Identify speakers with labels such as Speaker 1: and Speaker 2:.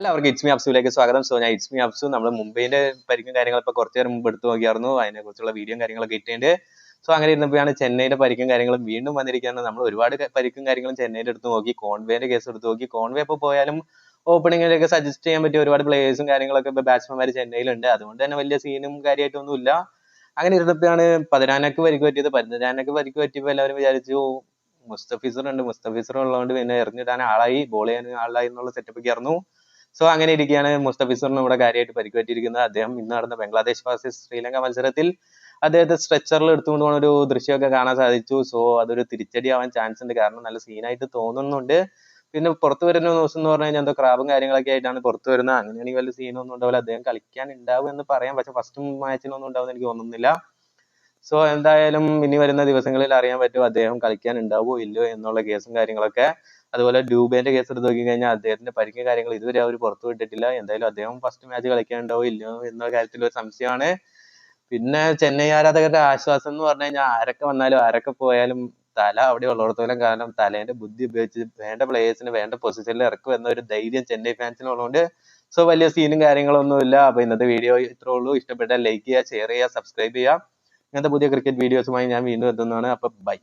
Speaker 1: എല്ലാവർക്കും it's me അബ്സുവിലേക്ക് സ്വാഗതം. So ഞാൻ ഇറ്റ്സ് മീ അബ്സു നമ്മൾ മുംബൈന്റെ പരിക്കും കാര്യങ്ങളൊക്കെ കുറച്ച് നേരം മുമ്പ് എടുത്തു നോക്കിയായിരുന്നു. അതിനെ കുറിച്ചുള്ള വീഡിയോ കാര്യങ്ങളൊക്കെ ഇട്ടുണ്ട്. സോ അങ്ങനെ ഇരുന്നപ്പോഴാണ് ചെന്നൈയുടെ പരിക്കും കാര്യങ്ങളും വീണ്ടും വന്നിരിക്കുകയാണ് നമ്മൾ ഒരുപാട് പരിക്കും കാര്യങ്ങളും ചെന്നൈയുടെ എടുത്ത് നോക്കി. കോൺവേന്റെ കേസ് എടുത്ത് നോക്കി. കോൺവേ ഇപ്പോൾ പോയാലും ഓപ്പണിങ്ങിലൊക്കെ സജസ്റ്റ് ചെയ്യാൻ പറ്റിയ ഒരുപാട് പ്ലേയേഴ്സും കാര്യങ്ങളൊക്കെ ഇപ്പൊ ബാറ്റ്സ്മാൻമാർ ചെന്നൈയിലുണ്ട്. അതുകൊണ്ട് തന്നെ വലിയ സീനും കാര്യമായിട്ടൊന്നും ഇല്ല. അങ്ങനെ ഇരുന്നപ്പോഴാണ് പതിനാനക്ക് പരിക്ക് പറ്റിയത്. പതിനാനക്ക് പരിക്ക് പറ്റിയപ്പോൾ എല്ലാവരും വിചാരിച്ചു മുസ്തഫീസർ ഉണ്ട്. മുസ്തഫിസർ ഉള്ളതുകൊണ്ട് പിന്നെ എറിഞ്ഞിടാൻ ആളായി. ബോൾ ചെയ്യാൻ ആളായി എന്നുള്ള സെറ്റപ്പ് ഒക്കെ ആയിരുന്നു സോ അങ്ങനെ ഇരിക്കുകയാണ് മുസ്തഫിസറിന് ഇവിടെ കാര്യമായിട്ട് പരിക്കുപറ്റിയിരിക്കുന്നത്. അദ്ദേഹം ഇന്ന് നടന്ന ബംഗ്ലാദേശ് വേഴ്സസ് ശ്രീലങ്ക മത്സരത്തിൽ അദ്ദേഹത്തെ സ്ട്രെച്ചറിൽ എടുത്തുകൊണ്ട് പോകുന്ന ഒരു ദൃശ്യമൊക്കെ കാണാൻ സാധിച്ചു. സോ അതൊരു തിരിച്ചടി ആവാൻ ചാൻസ് ഉണ്ട്. കാരണം നല്ല സീനായിട്ട് തോന്നുന്നുണ്ട്. പിന്നെ പുറത്തു വരുന്ന ന്യൂസ് എന്ന് പറഞ്ഞു കഴിഞ്ഞാൽ എന്തോ ക്രാബും കാര്യങ്ങളൊക്കെ ആയിട്ടാണ് പുറത്തു വരുന്നത്. അങ്ങനെയാണെങ്കിൽ വലിയ സീനൊന്നും ഉണ്ടാവില്ല. അദ്ദേഹം കളിക്കാൻ ഉണ്ടാവും എന്ന് പറയാം. പക്ഷെ ഫസ്റ്റ് മാച്ചിനൊന്നും ഉണ്ടാവും എനിക്ക് തോന്നുന്നില്ല. സോ എന്തായാലും ഇനി വരുന്ന ദിവസങ്ങളിൽ അറിയാൻ പറ്റും അദ്ദേഹം കളിക്കാൻ ഉണ്ടാവോ ഇല്ലയോ എന്നുള്ള കേസും കാര്യങ്ങളൊക്കെ. അതുപോലെ ഡ്യൂബേന്റെ കേസ് എടുത്ത് നോക്കി കഴിഞ്ഞാൽ അദ്ദേഹത്തിന്റെ പരിക്കും കാര്യങ്ങൾ ഇതുവരെ അവർ പുറത്തു വിട്ടിട്ടില്ല. എന്തായാലും അദ്ദേഹം ഫസ്റ്റ് മാച്ച് കളിക്കാൻ ഉണ്ടാവോ ഇല്ലയോ എന്ന കാര്യത്തിൽ ഒരു സംശയമാണ്. പിന്നെ ചെന്നൈ ആരാധകരുടെ ആശ്വാസം എന്ന് പറഞ്ഞു കഴിഞ്ഞാൽ ആരൊക്കെ വന്നാലും ആരൊക്കെ പോയാലും തല അവിടെ ഉള്ളിടത്തോളം കാരണം തലേന്റെ ബുദ്ധി ഉപയോഗിച്ച് വേണ്ട പ്ലേയേഴ്സിന് വേണ്ട പൊസിഷനിൽ ഇറക്കും എന്ന ഒരു ധൈര്യം ചെന്നൈ ഫാൻസിന് ഉള്ളതുകൊണ്ട് സോ വലിയ സീനും കാര്യങ്ങളൊന്നുമില്ല. അപ്പൊ ഇന്നത്തെ വീഡിയോ ഇത്രേ ഉള്ളൂ. ഇഷ്ടപ്പെട്ടാൽ ലൈക്ക് ചെയ്യുക ഷെയർ ചെയ്യുക സബ്സ്ക്രൈബ് ചെയ്യുക. ഇങ്ങനത്തെ പുതിയ ക്രിക്കറ്റ് വീഡിയോസുമായി ഞാൻ വീണ്ടും എത്തുന്നതാണ്. അപ്പൊ ബൈ